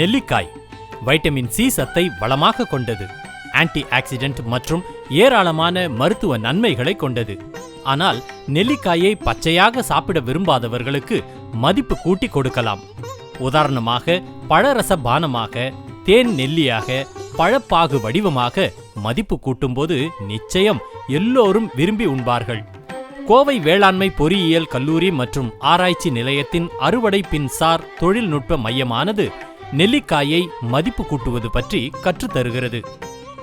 நெல்லிக்காய் vitamin C சத்தை வளமாக கொண்டது. ஆன்டி ஆக்சிடென்ட் மற்றும் ஏராளமான மருத்துவ நன்மைகளை கொண்டது. ஆனால் நெல்லிக்காயை பச்சையாக சாப்பிட விரும்பாதவர்களுக்கு மதிப்பு கூட்டி கொடுக்கலாம். உதாரணமாக பழரச பானமாக தேன் நெல்லியாக பழப்பாகு வடிவமாக மதிப்பு கூட்டும்போது நிச்சயம் எல்லோரும் விரும்பி உண்பார்கள். கோவை வேளாண்மை பொறியியல் கல்லூரி மற்றும் ஆராய்ச்சி நிலையத்தின் அறுவடை பின்சார் தொழில்நுட்ப மையமானது நெல்லிக்காயை மதிப்பு கூட்டுவது பற்றி கற்றுத்தருகிறது.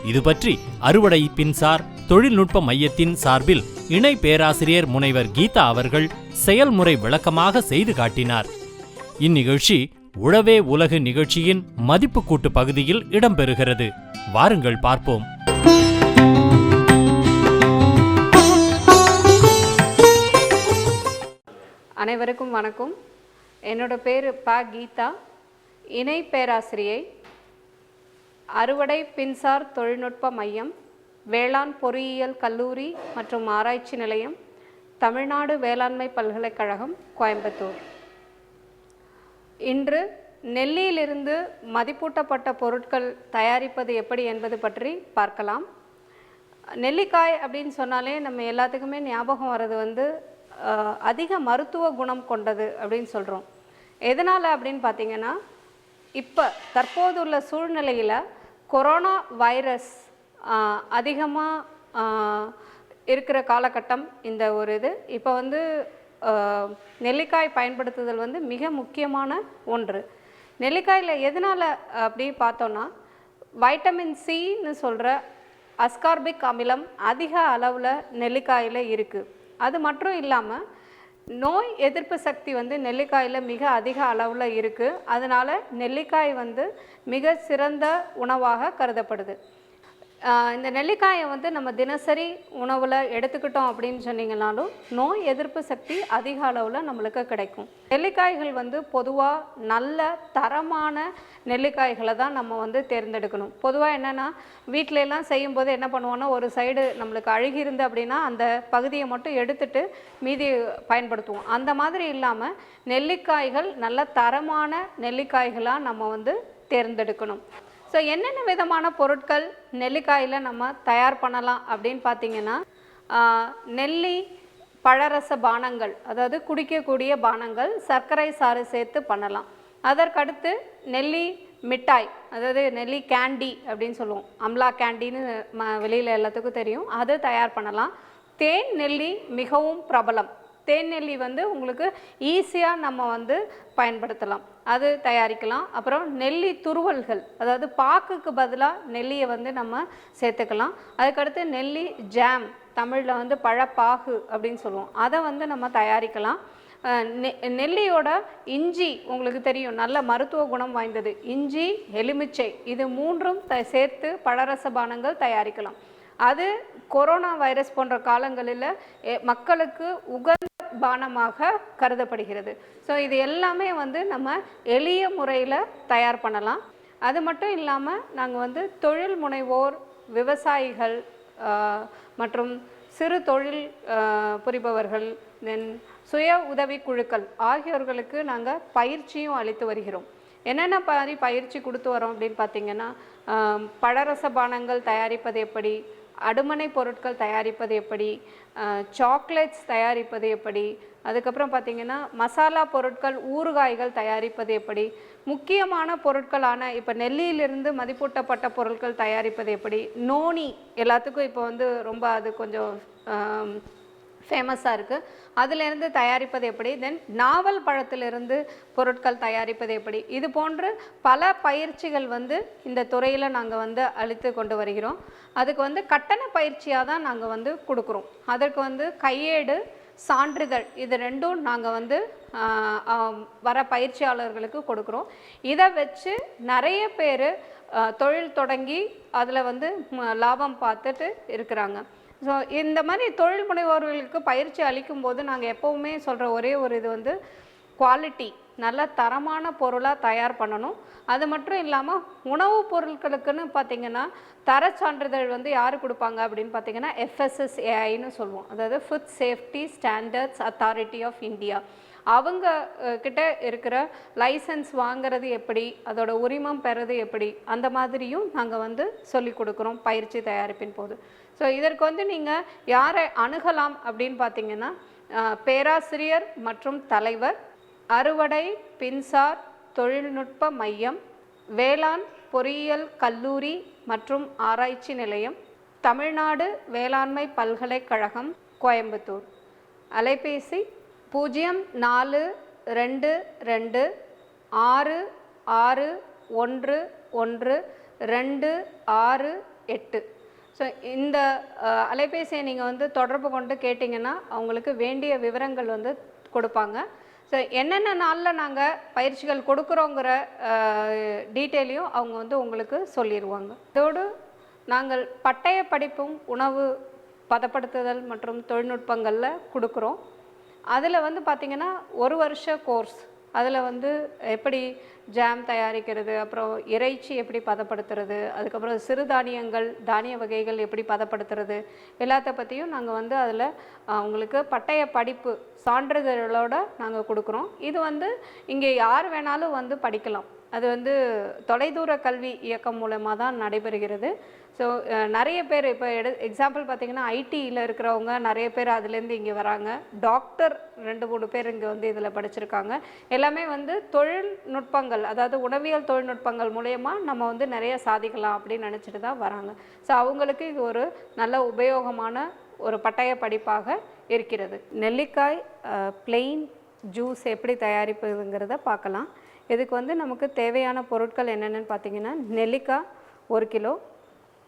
இது பற்றி அறுவடை பின்சார் தொழில்நுட்ப மையத்தின் சார்பில் இணை பேராசிரியர் முனைவர் கீதா அவர்கள் செயல்முறை விளக்கமாக செய்து காட்டினார். இந்நிகழ்ச்சி உழவே உலகு நிகழ்ச்சியின் மதிப்பு கூட்டு பகுதியில் இடம்பெறுகிறது. வாருங்கள் பார்ப்போம். அனைவருக்கும் வணக்கம். என்னோட பேர் ப கீதா. இணை பேராசிரியை அறுவடை பின்சார் தொழில்நுட்ப மையம் வேளாண் பொறியியல் கல்லூரி மற்றும் ஆராய்ச்சி நிலையம் தமிழ்நாடு வேளாண்மை பல்கலைக்கழகம் கோயம்புத்தூர். இன்று நெல்லியிலிருந்து மதிப்பூட்டப்பட்ட பொருட்கள் தயாரிப்பது எப்படி என்பது பற்றி பார்க்கலாம். நெல்லிக்காய் அப்படின்னு சொன்னாலே நம்ம எல்லாத்துக்குமே ஞாபகம் வர்றது வந்து அதிக மருத்துவ குணம் கொண்டது அப்படின்னு சொல்கிறோம் எதனால் அப்படின்னு பார்த்தீங்கன்னா இப்போ தற்போதுள்ள சூழ்நிலையில் கொரோனா வைரஸ் அதிகமாக இருக்கிற காலகட்டம் இந்த ஒரு இது. இப்போ வந்து நெல்லிக்காய் பயன்படுத்துதல் வந்து மிக முக்கியமான ஒன்று. நெல்லிக்காயில் எதனால் அப்படி பார்த்தோன்னா வைட்டமின் சின்னு சொல்கிற அஸ்கார்பிக் அமிலம் அதிக அளவில் நெல்லிக்காயில் இருக்குது அது மட்டும் இல்லாமல் நோய் எதிர்ப்பு சக்தி வந்து நெல்லிக்காயில் மிக அதிக அளவில் இருக்குது அதனால் நெல்லிக்காய் வந்து மிக சிறந்த உணவாக கருதப்படுது. இந்த நெல்லிக்காயை வந்து நம்ம தினசரி உணவில் எடுத்துக்கிட்டோம் அப்படின்னு சொன்னீங்கனாலும் நோய் எதிர்ப்பு சக்தி அதிக அளவில் நம்மளுக்கு கிடைக்கும். நெல்லிக்காய்கள் வந்து பொதுவாக நல்ல தரமான நெல்லிக்காய்களை தான் நம்ம வந்து தேர்ந்தெடுக்கணும். பொதுவாக என்னென்னா வீட்டிலலாம் செய்யும்போது என்ன பண்ணுவோன்னா ஒரு சைடு நம்மளுக்கு அழுகி இருந்து அப்படின்னா அந்த பகுதியை மட்டும் எடுத்துட்டு மீதி பயன்படுத்துவோம். அந்த மாதிரி இல்லாமல் நெல்லிக்காய்கள் நல்ல தரமான நெல்லிக்காய்களாக நம்ம வந்து தேர்ந்தெடுக்கணும். ஸோ என்னென்ன விதமான பொருட்கள் நெல்லிக்காயில் நம்ம தயார் பண்ணலாம் அப்படின்னு பார்த்தீங்கன்னா நெல்லி பழரச பானங்கள் அதாவது குடிக்கக்கூடிய பானங்கள் சர்க்கரை சாறு சேர்த்து பண்ணலாம். அதற்கடுத்து நெல்லி மிட்டாய் அதாவது நெல்லி கேண்டி அப்படின்னு சொல்லுவோம். அம்லா கேண்டின்னு ம வெளியில் எல்லாத்துக்கும் தெரியும். அது தயார் பண்ணலாம். தேன் நெல்லி மிகவும் பிரபலம். தேன் நெல்லி வந்து உங்களுக்கு ஈஸியாக நம்ம வந்து பயன்படுத்தலாம். அது தயாரிக்கலாம். அப்புறம் நெல்லி துருவல்கள் அதாவது பாக்குக்கு பதிலாக நெல்லியை வந்து நம்ம சேர்த்துக்கலாம். அதுக்கடுத்து நெல்லி ஜாம் தமிழில் வந்து பழப்பாகு அப்படின்னு சொல்லுவோம். அதை வந்து நம்ம தயாரிக்கலாம். நெ- நெல்லியோட இஞ்சி உங்களுக்கு தெரியும். நல்ல மருத்துவ குணம் வாய்ந்தது. இஞ்சி எலுமிச்சை இது மூன்றும் த சேர்த்து பழரச பானங்கள் தயாரிக்கலாம். அது கொரோனா வைரஸ் போன்ற காலங்களில் எ- மக்களுக்கு உகந்த பானமாக கருதப்படுகிறது. ஸோ இது எல்லாமே வந்து நம்ம எளிய முறையில் தயார் பண்ணலாம். அது மட்டும் இல்லாமல் நாங்கள் வந்து தொழில் முனைவோர் விவசாயிகள் மற்றும் சிறு தொழில் புரிபவர்கள் தென் சுய உதவி குழுக்கள் ஆகியோர்களுக்கு நாங்கள் பயிற்சியும் அளித்து வருகிறோம். என்னென்ன மாதிரி பயிற்சி கொடுத்து வரோம் அப்படின்னு பார்த்தீங்கன்னா பழரச பானங்கள் தயாரிப்பது எப்படி அடுமனை பொருட்கள் தயாரிப்பது எப்படி? சாக்லேட்ஸ் தயாரிப்பது எப்படி? அதுக்கப்புறம் பார்த்தீங்கன்னா மசாலா பொருட்கள் ஊறுகாய்கள் தயாரிப்பது எப்படி? முக்கியமான பொருட்களான இப்போ நெல்லியிலிருந்து மதிப்பூட்டப்பட்ட பொருட்கள் தயாரிப்பது எப்படி? நோனி எல்லாத்துக்கும் இப்போ வந்து ரொம்ப அது கொஞ்சம் ஃபேமஸாக இருக்குது அதிலிருந்து தயாரிப்பது எப்படி? தென் நாவல் பழத்திலிருந்து பொருட்கள் தயாரிப்பது எப்படி? இது போன்று பல பயிற்சிகள் வந்து இந்த துறையில் நாங்கள் வந்து அளித்து கொண்டு வருகிறோம். அதுக்கு வந்து கட்டண பயிற்சியாக தான் நாங்கள் வந்து கொடுக்குறோம். அதற்கு வந்து கையேடு சான்றிதழ் இது ரெண்டும் நாங்கள் வந்து வர பயிற்சியாளர்களுக்கு கொடுக்குறோம். இதை வச்சு நிறைய பேர் தொழில் தொடங்கி அதில் வந்து லாபம் பார்த்துட்டு இருக்கிறாங்க. ஸோ இந்த மாதிரி தொழில் முனைவோர்களுக்கு பயிற்சி அளிக்கும் போது நாங்கள் எப்போவுமே சொல்கிற ஒரே ஒரு இது வந்து குவாலிட்டி நல்ல தரமான பொருளாக தயார் பண்ணணும். அது மட்டும் இல்லாமல் உணவுப் பொருட்களுக்குன்னு பார்த்தீங்கன்னா தரச் சான்றிதழ் வந்து யார் கொடுப்பாங்க அப்படின்னு பார்த்தீங்கன்னா எஃப்எஸ்எஸ்ஏஐன்னு சொல்லுவோம். அதாவது food safety standards authority of India அவங்க கிட்ட இருக்கிற லைசன்ஸ் வாங்குறது எப்படி அதோட உரிமம் பெறது எப்படி அந்த மாதிரியும் நாங்கள் வந்து சொல்லி கொடுக்குறோம் பயிற்சி தயாரிப்பின் போது. ஸோ இதற்கு வந்து நீங்கள் யாரை அணுகலாம் அப்படின்னு பார்த்தீங்கன்னா பேராசிரியர் மற்றும் தலைவர் அறுவடை பின்சார் தொழில்நுட்ப மையம் வேளாண் பொறியியல் கல்லூரி மற்றும் ஆராய்ச்சி நிலையம் தமிழ்நாடு வேளாண்மை பல்கலைக்கழகம் கோயம்புத்தூர். அலைபேசி பூஜ்ஜியம் நாலு ரெண்டு ரெண்டு ஆறு ஆறு ஒன்று ஒன்று ரெண்டு ஆறு எட்டு. ஸோ இந்த அலைபேசியை நீங்கள் வந்து தொடர்பு கொண்டு கேட்டிங்கன்னா அவங்களுக்கு வேண்டிய விவரங்கள் வந்து கொடுப்பாங்க. ஸோ என்னென்ன நாளில் நாங்கள் பயிற்சிகள் கொடுக்குறோங்கிற டீட்டெயிலையும் அவங்க வந்து உங்களுக்கு சொல்லிடுவாங்க இதோடு நாங்கள் பட்டய படிப்பும் உணவு பதப்படுத்துதல் மற்றும் தொழில்நுட்பங்களில் கொடுக்குறோம். அதில் வந்து பார்த்திங்கன்னா ஒரு வருஷ கோர்ஸ் அதில் வந்து எப்படி ஜாம் தயாரிக்கிறது அப்புறம் இறைச்சி எப்படி பதப்படுத்துறது அதுக்கப்புறம் சிறுதானியங்கள் தானிய வகைகள் எப்படி பதப்படுத்துறது எல்லாத்த பற்றியும் நாங்கள் வந்து அதில் அவங்களுக்கு பட்டய படிப்பு சான்றிதழ்களோடு நாங்கள் கொடுக்குறோம். இது வந்து இங்கே யார் வேணாலும் வந்து படிக்கலாம். அது வந்து தொலைதூர கல்வி இயக்கம் மூலமாக தான் நடைபெறுகிறது. ஸோ நிறைய பேர் இப்போ எடு எக்ஸாம்பிள் பார்த்தீங்கன்னா ஐடியில் இருக்கிறவங்க நிறைய பேர் அதுலேருந்து இங்கே வராங்க. டாக்டர் ரெண்டு மூணு பேர் இங்கே வந்து இதில் படிச்சிருக்காங்க. எல்லாமே வந்து தொழில்நுட்பங்கள் அதாவது உணவியல் தொழில்நுட்பங்கள் மூலயமா நம்ம வந்து நிறைய சாதிக்கலாம் அப்படின்னு நினச்சிட்டு தான் வராங்க. ஸோ அவங்களுக்கு இது ஒரு நல்ல உபயோகமான ஒரு பட்டய படிப்பாக இருக்கிறது. நெல்லிக்காய் பிளெயின் ஜூஸ் எப்படி தயாரிப்புங்கிறத பார்க்கலாம். இதுக்கு வந்து நமக்கு தேவையான பொருட்கள் என்னென்னு பார்த்தீங்கன்னா நெல்லிக்காய் ஒரு கிலோ.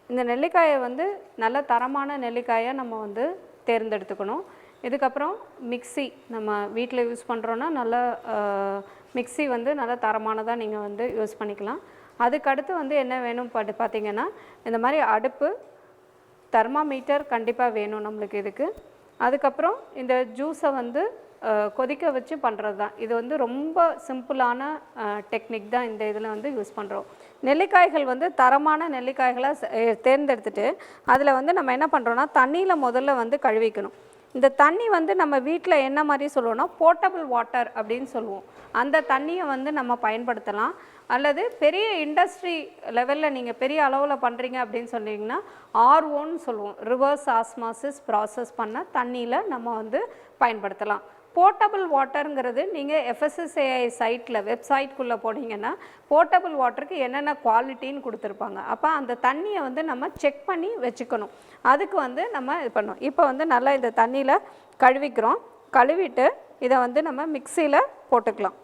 இந்த நெல்லிக்காயை வந்து நல்ல தரமான நெல்லிக்காயை நம்ம வந்து தேர்ந்தெடுத்துக்கணும். இதுக்கப்புறம் மிக்சி நம்ம வீட்டில் யூஸ் பண்ணுறோன்னா நல்ல மிக்ஸி வந்து நல்ல தரமானதாக நீங்கள் வந்து யூஸ் பண்ணிக்கலாம். அதுக்கடுத்து வந்து என்ன வேணும் பட்டு பார்த்தீங்கன்னா இந்த மாதிரி அடுப்பு தெர்மாமீட்டர் கண்டிப்பாக வேணும் நம்மளுக்கு இதுக்கு. அதுக்கப்புறம் இந்த ஜூஸை வந்து கொதிக்க வச்சு பண்ணுறது தான் இது வந்து ரொம்ப சிம்பிளான டெக்னிக் தான் இந்த இதில் வந்து யூஸ் பண்ணுறோம் நெல்லிக்காய்கள் வந்து தரமான நெல்லிக்காய்களை தேர்ந்தெடுத்துட்டு அதில் வந்து நம்ம என்ன பண்ணுறோன்னா தண்ணியில் முதல்ல வந்து கழுவிக்கணும். இந்த தண்ணி வந்து நம்ம வீட்டில் என்ன மாதிரி சொல்லுவோம்னா போர்ட்டபிள் வாட்டர் அப்படின்னு சொல்லுவோம். அந்த தண்ணியை வந்து நம்ம பயன்படுத்தலாம். அல்லது பெரிய இண்டஸ்ட்ரி லெவலில் நீங்கள் பெரிய அளவில் பண்ணுறீங்க அப்படின்னு சொன்னீங்கன்னா ஆர்ஓன்னு சொல்லுவோம். ரிவர்ஸ் ஆஸ்மாசிஸ் ப்ராசஸ் பண்ண தண்ணியில் நம்ம வந்து பயன்படுத்தலாம். போர்ட்டபிள் வாட்டருங்கிறது நீங்கள் எஃப்எஸ்எஸ்ஏஐ சைட்டில் வெப்சைட்குள்ளே போனீங்கன்னா போர்ட்டபிள் வாட்டருக்கு என்னென்ன குவாலிட்டின்னு கொடுத்துருப்பாங்க. அப்போ அந்த தண்ணியை வந்து நம்ம செக் பண்ணி வச்சுக்கணும். அதுக்கு வந்து நம்ம இது பண்ணோம் இப்போ வந்து நல்லா இந்த தண்ணியில் கழுவிக்கிறோம். கழுவிட்டு இதை வந்து நம்ம மிக்சியில் போட்டுக்கலாம்.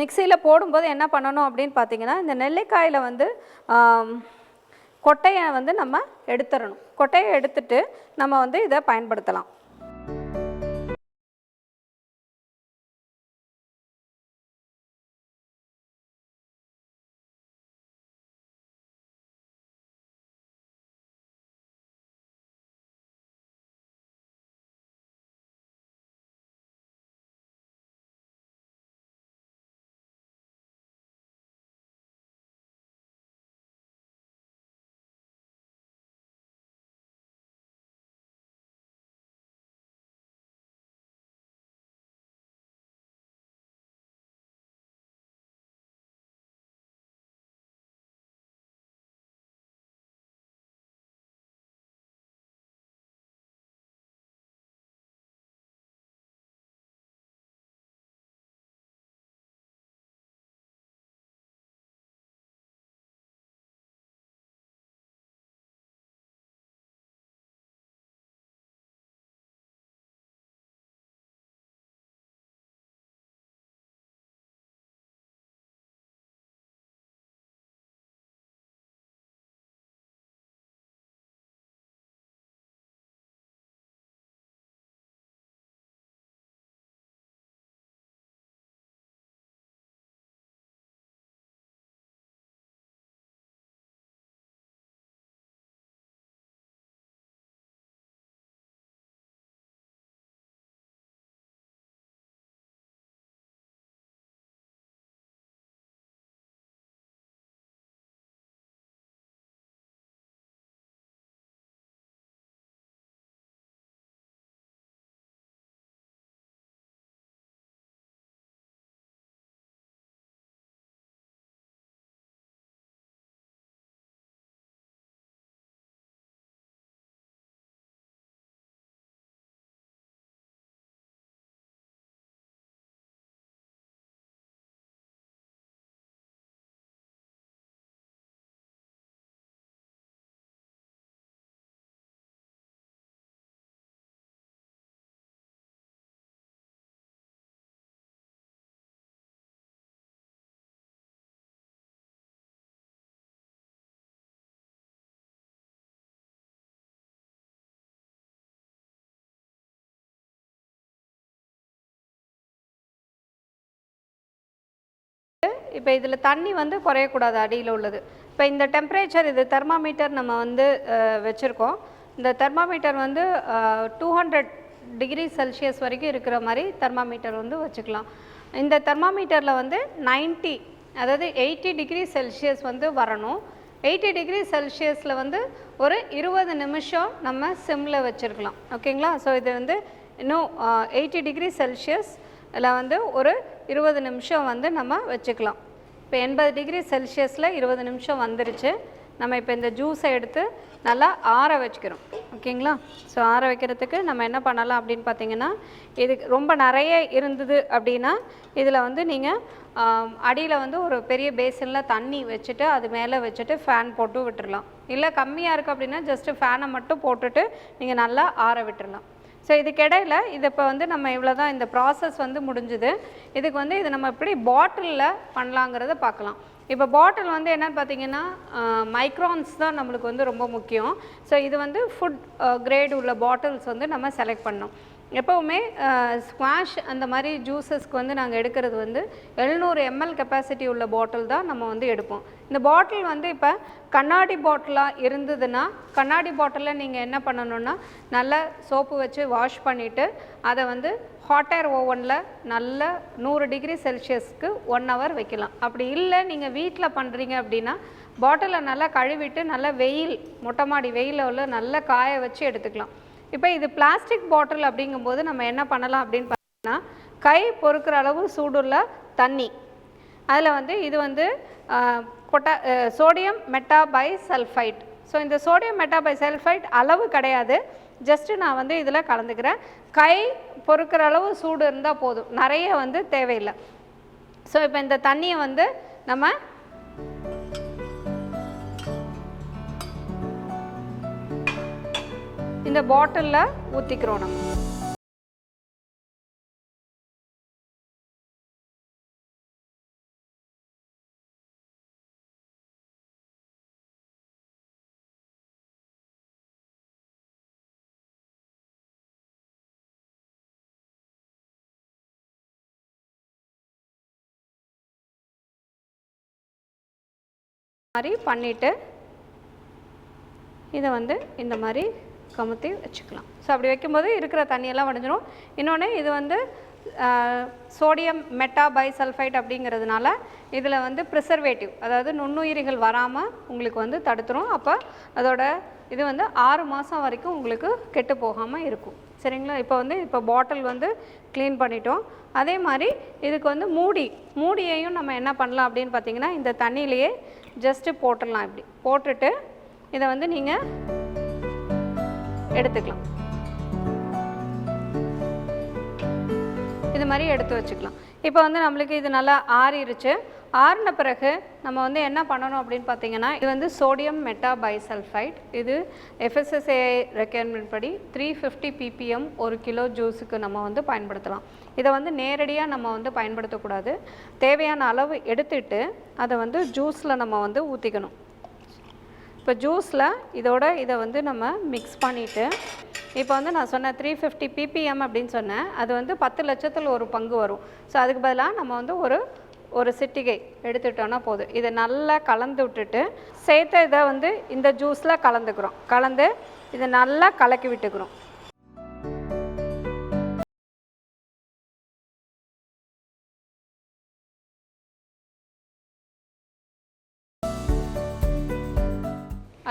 மிக்சியில் போடும்போது என்ன பண்ணணும் அப்படின்னு பார்த்தீங்கன்னா இந்த நெல்லிக்காயில் வந்து கொட்டையை வந்து நம்ம எடுத்துடணும் கொட்டையை எடுத்துட்டு நம்ம வந்து இதை பயன்படுத்தலாம். இப்போ இதில் தண்ணி வந்து குறையக்கூடாது அடியில் உள்ளது. இப்போ இந்த டெம்பரேச்சர் இது தெர்மாமீட்டர் நம்ம வந்து வச்சுருக்கோம். இந்த தெர்மாமீட்டர் வந்து டூ ஹண்ட்ரட் டிகிரி செல்சியஸ் வரைக்கும் இருக்கிற மாதிரி தெர்மாமீட்டர் வந்து வச்சுக்கலாம். இந்த தெர்மாமீட்டரில் வந்து 90 அதாவது எயிட்டி டிகிரி செல்சியஸ் வந்து வரணும். எயிட்டி டிகிரி செல்சியஸில் வந்து ஒரு இருபது நிமிஷம் நம்ம சிம்மில் வச்சுருக்கலாம். ஓகேங்களா ஸோ இது வந்து இன்னும் எயிட்டி டிகிரி செல்சியஸ் இதில் வந்து ஒரு இருபது நிமிஷம் வந்து நம்ம வச்சுக்கலாம். இப்போ எண்பது டிகிரி செல்சியஸில் இருபது நிமிஷம் வந்துருச்சு. நம்ம இப்போ இந்த ஜூஸை எடுத்து நல்லா ஆற வச்சுக்கிறோம். ஓகேங்களா? ஸோ ஆற வைக்கிறதுக்கு நம்ம என்ன பண்ணலாம் அப்படின்னு பார்த்தீங்கன்னா இது ரொம்ப நிறைய இருந்தது அப்படின்னா இதில் வந்து நீங்கள் அடியில் வந்து ஒரு பெரிய பேசனில் தண்ணி வச்சுட்டு அது மேலே வச்சுட்டு ஃபேன் போட்டு விட்டுறலாம். இல்லை கம்மியாக இருக்குது அப்படின்னா ஜஸ்ட்டு ஃபேனை மட்டும் போட்டுட்டு நீங்கள் நல்லா ஆற விட்டுடலாம் ஸோ இதுக்கிடையில் இது இப்போ வந்து நம்ம இவ்வளோ தான் இந்த ப்ராசஸ் வந்து முடிஞ்சுது. இதுக்கு வந்து இது நம்ம எப்படி பாட்டிலில் பண்ணலாங்கிறத பார்க்கலாம். இப்போ பாட்டில் வந்து என்னன்னு பார்த்தீங்கன்னா மைக்ரான்ஸ் தான் நம்மளுக்கு வந்து ரொம்ப முக்கியம். ஸோ இது வந்து ஃபுட் கிரேட் உள்ள பாட்டில்ஸ் வந்து நம்ம செலக்ட் பண்ணோம் எப்போவுமே ஸ்குவாஷ் அந்த மாதிரி ஜூஸஸ்க்கு வந்து நாங்கள் எடுக்கிறது வந்து எழுநூறு எம்எல் கெப்பாசிட்டி உள்ள பாட்டில் தான் நம்ம வந்து எடுப்போம். இந்த பாட்டில் வந்து இப்போ கண்ணாடி பாட்டிலாக இருந்ததுன்னா கண்ணாடி பாட்டிலில் நீங்கள் என்ன பண்ணணும்னா நல்லா சோப்பு வச்சு வாஷ் பண்ணிவிட்டு அதை வந்து ஹாட் ஏர் ஓவனில் நல்ல நூறு டிகிரி செல்சியஸ்க்கு ஒன் ஹவர் வைக்கலாம். அப்படி இல்லை நீங்கள் வீட்டில் பண்ணுறீங்க அப்படின்னா பாட்டிலை நல்லா கழுவிட்டு நல்லா வெயில் மொட்டை மாடி வெயிலில் உள்ள நல்லா காய வச்சு எடுத்துக்கலாம். இப்போ இது பிளாஸ்டிக் பாட்டில் அப்படிங்கும்போது நம்ம என்ன பண்ணலாம் அப்படின்னு பார்த்தீங்கன்னா கை பொறுக்கிற அளவு சூடுள்ள தண்ணி. அதில் வந்து இது வந்து பொட்டா சோடியம் மெட்டாபை சல்ஃபைட் ஸோ இந்த சோடியம் மெட்டாபை சல்ஃபைட் அளவு கிடையாது. ஜஸ்ட்டு நான் வந்து இதில் கலந்துக்கிறேன். கை பொறுக்கிற அளவு சூடு இருந்தால் போதும். நிறைய வந்து தேவையில்லை. ஸோ இப்போ இந்த தண்ணியை வந்து நம்ம இந்த பாட்டிலில் ஊற்றிக்கிறோம் நம்ம. மாதிரி பண்ணிவிட்டு இதை வந்து இந்த மாதிரி கமுத்தி வச்சுக்கலாம். ஸோ அப்படி வைக்கும்போது இருக்கிற தண்ணியெல்லாம் வடிஞ்சிடும் இன்னொன்று இது வந்து சோடியம் மெட்டா பைசல்ஃபைட் அப்படிங்கிறதுனால இதில் வந்து ப்ரிசர்வேட்டிவ் அதாவது நுண்ணுயிரிகள் வராமல் உங்களுக்கு வந்து தடுத்துரும். அப்போ அதோட இது வந்து ஆறு மாதம் வரைக்கும் உங்களுக்கு கெட்டு போகாமல் இருக்கும். சரிங்களா? இப்போ வந்து இப்போ பாட்டில் வந்து க்ளீன் பண்ணிட்டோம். அதே மாதிரி இதுக்கு வந்து மூடி மூடியையும் நம்ம என்ன பண்ணலாம் அப்படின்னு பார்த்தீங்கன்னா இந்த தண்ணியிலையே ஜஸ்ட்டு போட்டுடலாம் இப்படி. போட்டுட்டு இதை வந்து நீங்கள் எடுத்துக்கலாம். இது மாதிரி எடுத்து வச்சுக்கலாம். இப்போ வந்து நம்மளுக்கு இது நல்லா ஆறிடுச்சு ஆறின பிறகு நம்ம வந்து என்ன பண்ணணும் அப்படின்னு பார்த்தீங்கன்னா இது வந்து சோடியம் மெட்டா பைசல்ஃபைட் இது எஃப்எஸ்எஸ்ஏ ரெக்யர்மெண்ட் படி த்ரீ ஃபிஃப்டி பிபிஎம் ஒரு கிலோ ஜூஸுக்கு நம்ம வந்து பயன்படுத்தலாம். இதை வந்து நேரடியாக நம்ம வந்து பயன்படுத்தக்கூடாது. தேவையான அளவு எடுத்துட்டு அதை வந்து ஜூஸில் நம்ம வந்து ஊற்றிக்கணும் இப்போ ஜூஸில் இதோட இதை வந்து நம்ம மிக்ஸ் பண்ணிவிட்டு இப்போ வந்து நான் சொன்னேன் த்ரீ ஃபிஃப்டி பிபிஎம் அப்படின்னு சொன்னேன். அது வந்து பத்து லட்சத்தில் ஒரு பங்கு வரும். ஸோ அதுக்கு பதிலாக நம்ம வந்து ஒரு ஒரு சிட்டிகை எடுத்துட்டோன்னா போதும். இதை நல்லா கலந்து விட்டுட்டு சேர்த்த இதை வந்து இந்த ஜூஸில் கலந்துக்கிறோம். கலந்து இதை நல்லா கலக்கி விட்டுக்கிறோம்.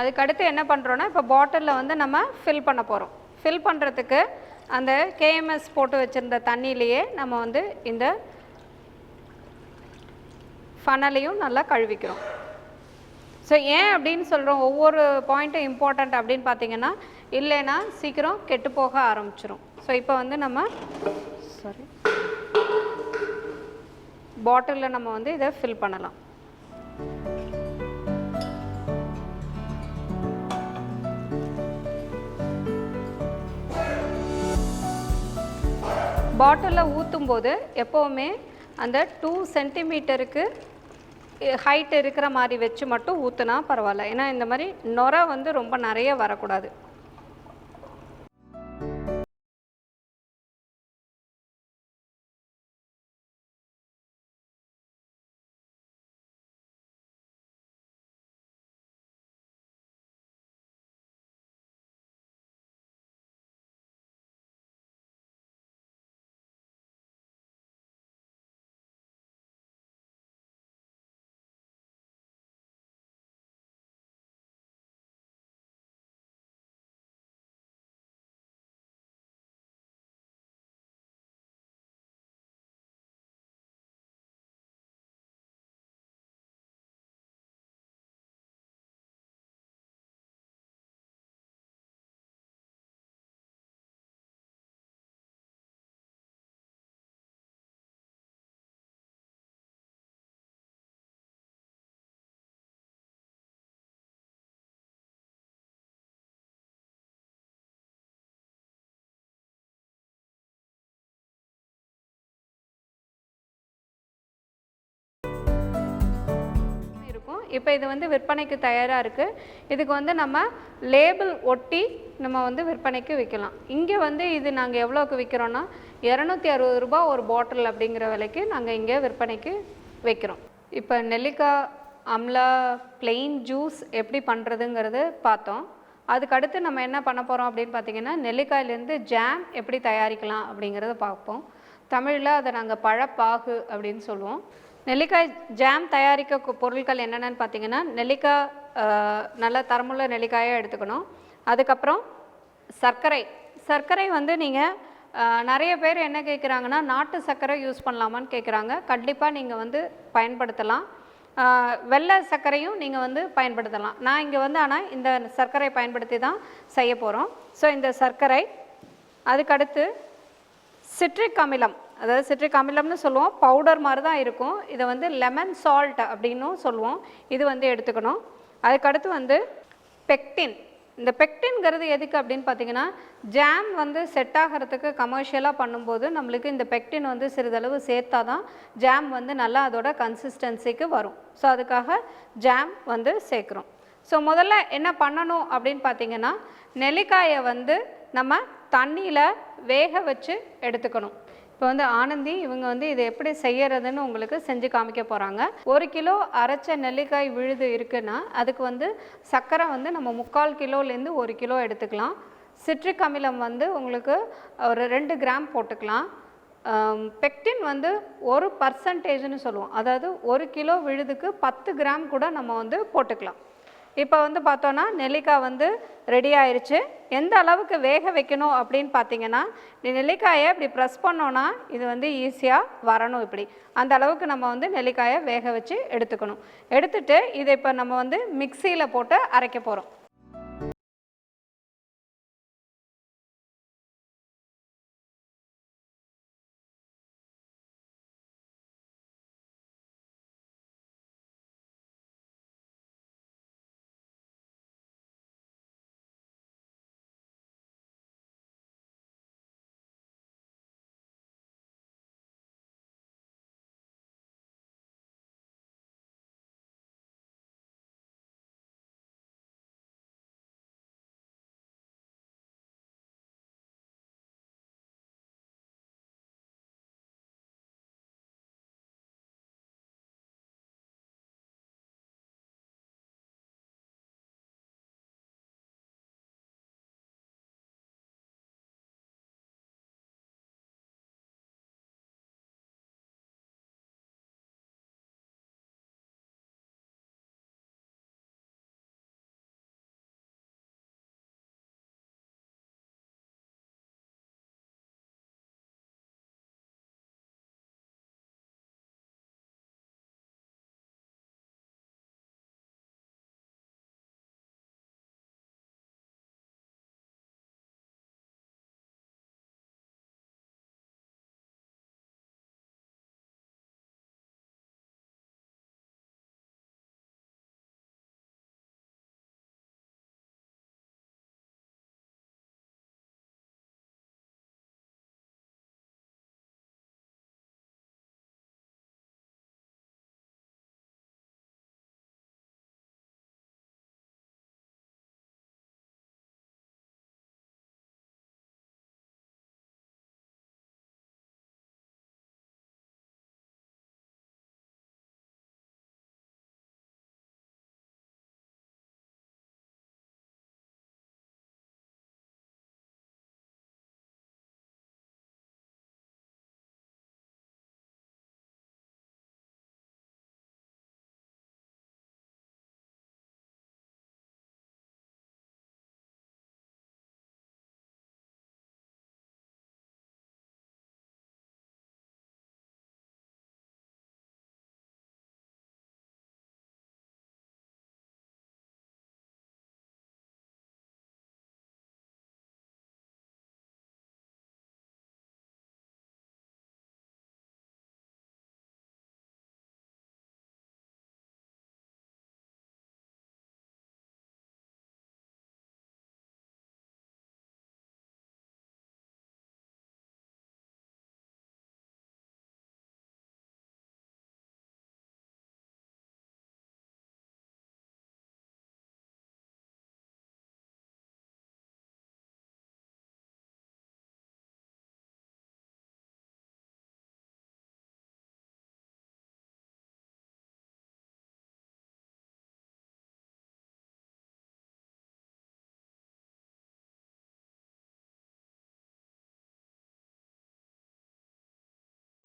அதுக்கடுத்து என்ன பண்ணுறோன்னா இப்போ பாட்டிலில் வந்து நம்ம ஃபில் பண்ண போகிறோம் ஃபில் பண்ணுறதுக்கு அந்த கேஎம்எஸ் போட்டு வச்சுருந்த தண்ணியிலையே நம்ம வந்து இந்த ஃபனலையும் நல்லா கழுவிக்கிறோம். ஸோ ஏன் அப்படின்னு சொல்கிறோம் ஒவ்வொரு பாயிண்ட்டும் இம்பார்ட்டண்ட் அப்படின்னு பார்த்தீங்கன்னா இல்லைன்னா சீக்கிரம் கெட்டு போக ஆரம்பிச்சிரும். ஸோ இப்போ வந்து நம்ம சாரி பாட்டிலில் நம்ம வந்து இதை ஃபில் பண்ணலாம். பாட்டிலில் ஊற்றும் போது எப்போவுமே அந்த டூ சென்டிமீட்டருக்கு ஹைட் இருக்கிற மாதிரி வச்சு மட்டும் ஊற்றுனா பரவாயில்ல. ஏன்னா இந்த மாதிரி நொரை வந்து ரொம்ப நிறைய வரக்கூடாது. இப்போ இது வந்து விற்பனைக்கு தயாராக இருக்குது இதுக்கு வந்து நம்ம லேபிள் ஒட்டி நம்ம வந்து விற்பனைக்கு விற்கலாம் இங்கே வந்து இது நாங்கள் எவ்வளோக்கு விற்கிறோன்னா இரநூத்தி அறுபது ரூபாய் ஒரு பாட்டில் அப்படிங்கிற விலைக்கு நாங்கள் இங்கே விற்பனைக்கு வைக்கிறோம். இப்போ நெல்லிக்காய் அம்லா பிளெயின் ஜூஸ் எப்படி பண்ணுறதுங்கிறது பார்த்தோம். அதுக்கடுத்து நம்ம என்ன பண்ண போகிறோம் அப்படின்னு பார்த்தீங்கன்னா நெல்லிக்காயிலேருந்து ஜாம் எப்படி தயாரிக்கலாம் அப்படிங்கிறத பார்ப்போம். தமிழில் அதை நாங்கள் பழப்பாகு அப்படின்னு சொல்லுவோம். நெல்லிக்காய் ஜாம் தயாரிக்க பொருட்கள் என்னென்னு பார்த்தீங்கன்னா நெல்லிக்காய் நல்ல தரமுள்ள நெல்லிக்காயை எடுத்துக்கணும். அதுக்கப்புறம் சர்க்கரை. சர்க்கரை வந்து நீங்கள் நிறைய பேர் என்ன கேட்குறாங்கன்னா நாட்டு சர்க்கரை யூஸ் பண்ணலாமான்னு கேட்குறாங்க கண்டிப்பாக நீங்கள் வந்து பயன்படுத்தலாம். வெள்ளை சர்க்கரையும் நீங்கள் வந்து பயன்படுத்தலாம். நான் இங்கே வந்து ஆனால் இந்த சர்க்கரை பயன்படுத்தி தான் செய்ய போகிறோம் ஸோ இந்த சர்க்கரை அதுக்கடுத்து சிட்ரிக் அமிலம். அதாவது சிட்ரிக் அமிலம்னு சொல்லுவோம். பவுடர் மாதிரி தான் இருக்கும். இதை வந்து லெமன் சால்ட் அப்படின்னும் சொல்லுவோம். இது வந்து எடுத்துக்கணும். அதுக்கடுத்து வந்து பெக்டின் இந்த பெக்டின்ங்கிறது எதுக்கு அப்படின்னு பார்த்தீங்கன்னா ஜாம் வந்து செட் ஆகிறதுக்கு கமர்ஷியலாக பண்ணும்போது நம்மளுக்கு இந்த பெக்டின் வந்து சிறிதளவு சேர்த்தா தான் ஜாம் வந்து நல்லா அதோட கன்சிஸ்டன்சிக்கு வரும். ஸோ அதுக்காக ஜாம் வந்து சேர்க்குறோம். ஸோ முதல்ல என்ன பண்ணணும் அப்படின்னு பார்த்தீங்கன்னா நெல்லிக்காயை வந்து நம்ம தண்ணியில் வேக வச்சு எடுத்துக்கணும். இப்போ வந்து ஆனந்தி இவங்க வந்து இதை எப்படி செய்யறதுன்னு உங்களுக்கு செஞ்சு காமிக்க போகிறாங்க ஒரு கிலோ அரைச்ச நெல்லிக்காய் விழுது இருக்குன்னா அதுக்கு வந்து சர்க்கரை வந்து நம்ம முக்கால் கிலோலேருந்து ஒரு கிலோ எடுத்துக்கலாம். சிட்ரிக் அமிலம் வந்து உங்களுக்கு ஒரு ரெண்டு கிராம் போட்டுக்கலாம். பெக்டின் வந்து ஒரு பர்சன்டேஜ்னு சொல்லுவோம். அதாவது ஒரு கிலோ விழுதுக்கு பத்து கிராம் கூட நம்ம வந்து போட்டுக்கலாம். இப்போ வந்து பார்த்தோன்னா நெல்லிக்காய் வந்து ரெடி ஆயிடுச்சு எந்த அளவுக்கு வேக வைக்கணும் அப்படின்னு பார்த்தீங்கன்னா நெல்லிக்காயை இப்படி ப்ரெஸ் பண்ணோன்னா இது வந்து ஈஸியாக வரணும் இப்படி. அந்த அளவுக்கு நம்ம வந்து நெல்லிக்காயை வேக வச்சு எடுத்துக்கணும். எடுத்துட்டு இதை இப்போ நம்ம வந்து மிக்சியில் போட்டு அரைக்க போகிறோம்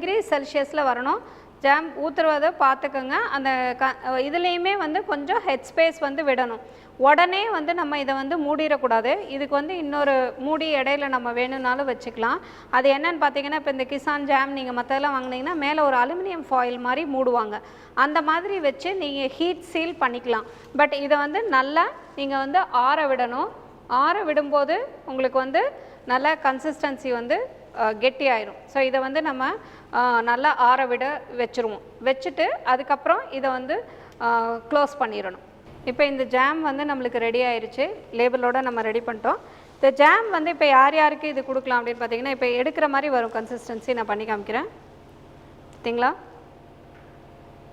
டிகிரி செல்சியஸில் வரணும். ஜாம் ஊற்றுறதை பார்த்துக்கோங்க. அந்த க இதுலேயுமே வந்து கொஞ்சம் ஹெட் ஸ்பேஸ் வந்து விடணும். உடனே வந்து நம்ம இதை வந்து மூடிடக்கூடாது. இதுக்கு வந்து இன்னொரு மூடி இடையில நம்ம வேணும்னாலும் வச்சுக்கலாம். அது என்னன்னு பார்த்தீங்கன்னா இப்போ இந்த கிசான் ஜாம் நீங்கள் மற்றதெல்லாம் வாங்குனீங்கன்னா மேலே ஒரு அலுமினியம் ஃபாயில் மாதிரி மூடுவாங்க. அந்த மாதிரி வச்சு நீங்கள் ஹீட் சீல் பண்ணிக்கலாம். பட் இதை வந்து நல்லா நீங்கள் வந்து ஆற விடணும். ஆற விடும்போது உங்களுக்கு வந்து நல்ல கன்சிஸ்டன்சி வந்து கெட்டி ஆயிரும் ஸோ இதை வந்து நம்ம நல்லா ஆற விட வச்சுருவோம். வச்சுட்டு அதுக்கப்புறம் இதை வந்து க்ளோஸ் பண்ணிடணும். இப்போ இந்த ஜாம் வந்து நம்மளுக்கு ரெடி ஆயிடுச்சு லேபிளோட நம்ம ரெடி பண்ணிட்டோம். இந்த ஜாம் வந்து இப்போ யார் யாருக்கு இது கொடுக்கலாம் அப்படின்னு பார்த்தீங்கன்னா இப்போ எடுக்கிற மாதிரி வரும். கன்சிஸ்டன்சி நான் பண்ணி காமிக்கிறேன். பார்த்தீங்களா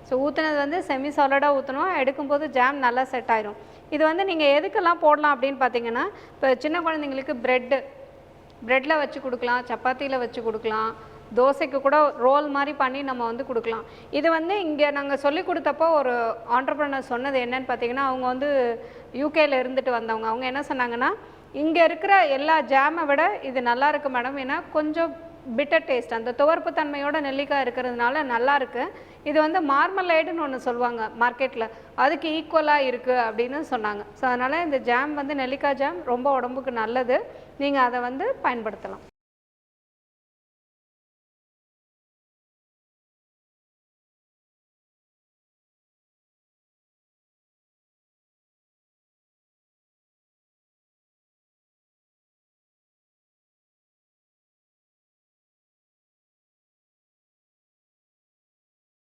ஸோ ஊற்றுனது வந்து செமி சாலிடாக ஊற்றணும் எடுக்கும்போது ஜாம் நல்லா செட் ஆயிரும். இது வந்து நீங்கள் எதுக்கெல்லாம் போடலாம் அப்படின்னு பார்த்தீங்கன்னா இப்போ சின்ன குழந்தைங்களுக்கு ப்ரெட்டு ப்ரெட்டில் வச்சு கொடுக்கலாம் சப்பாத்தியில் வச்சு கொடுக்கலாம் தோசைக்கு கூட ரோல் மாதிரி பண்ணி நம்ம வந்து கொடுக்கலாம். இது வந்து இங்கே நாங்கள் சொல்லி கொடுத்தப்போ ஒரு ஆண்டர்பிரனர் சொன்னது என்னன்னு பார்த்தீங்கன்னா அவங்க வந்து யூகேல இருந்துட்டு வந்தவங்க. அவங்க என்ன சொன்னாங்கன்னா இங்கே இருக்கிற எல்லா ஜாமை விட இது நல்லா இருக்கு மேடம் ஏன்னா கொஞ்சம் பிட்டர் டேஸ்ட் அந்த துவர்ப்பு தன்மையோட நெல்லிக்காய் இருக்கிறதுனால நல்லா இருக்கு. இது வந்து மார்மலைடுன்னு ஒன்று சொல்லுவாங்க மார்க்கெட்டில் அதுக்கு ஈக்குவலாக இருக்குது அப்படின்னு சொன்னாங்க. ஸோ அதனால் இந்த ஜாம் வந்து நெல்லிக்காய் ஜாம் ரொம்ப உடம்புக்கு நல்லது. நீங்கள் அதை வந்து பயன்படுத்தலாம்.